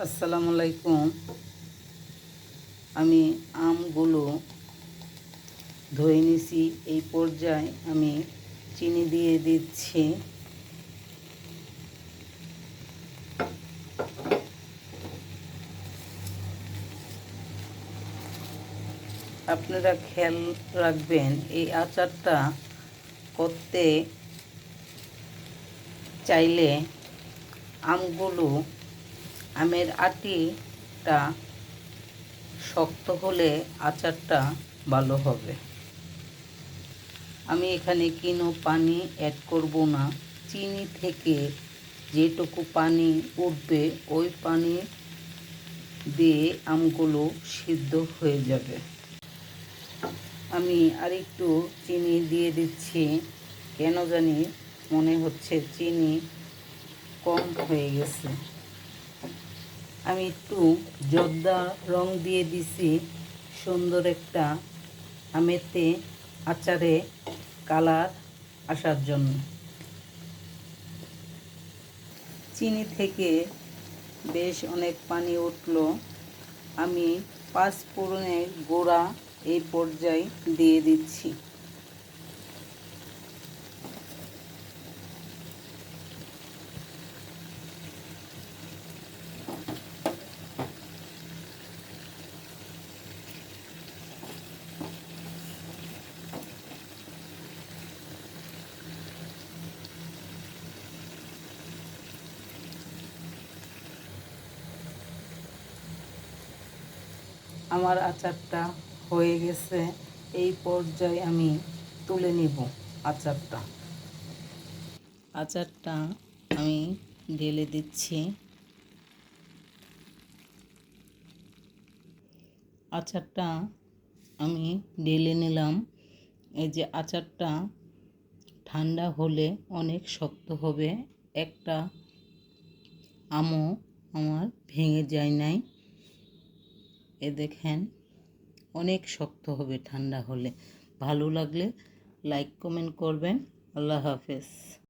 আসসালামু আলাইকুম। আমি আমগুলো ধুয়ে নিছি। এই পর্যায়ে আমি চিনি দিয়ে দিচ্ছি। আপনারা খেয়াল রাখবেন, এই আচারটা করতে চাইলে আমগুলো আমের আটিটা শক্ত হলে আচারটা ভালো হবে। আমি এখানে কিনো পানি অ্যাড করব না। চিনি থেকে যেটুকু পানি উঠবে, ওই পানি দিয়ে আমগুলো সিদ্ধ হয়ে যাবে। আমি আরেকটু চিনি দিয়ে দিচ্ছি। কেন জানি মনে হচ্ছে চিনি কম হয়ে গেছে। আমি একটু জর্দা রং দিয়ে দিছি, সুন্দর একটা আমেতে আচারে কালার আসার জন্য। চিনি থেকে বেশ অনেক পানি উঠল। আমি পাঁচ ফোড়নের গোড়া এই পর্যায়ে দিয়ে দিচ্ছি। আমার আচারটা হয়ে গেছে, এই পর্যায়ে আমি তুলে নিব আচারটা। আচারটা আমি ঢেলে দিচ্ছি। আচারটা আমি ঢেলে নিলাম। এই যে আচারটা ঠান্ডা হলে অনেক শক্ত হবে, একটা আমও আমার ভেঙে যায় নাই। এ দেখেন অনেক শক্ত হবে ঠান্ডা হলে। ভালো লাগলে লাইক কমেন্ট করবেন। আল্লাহ হাফেজ।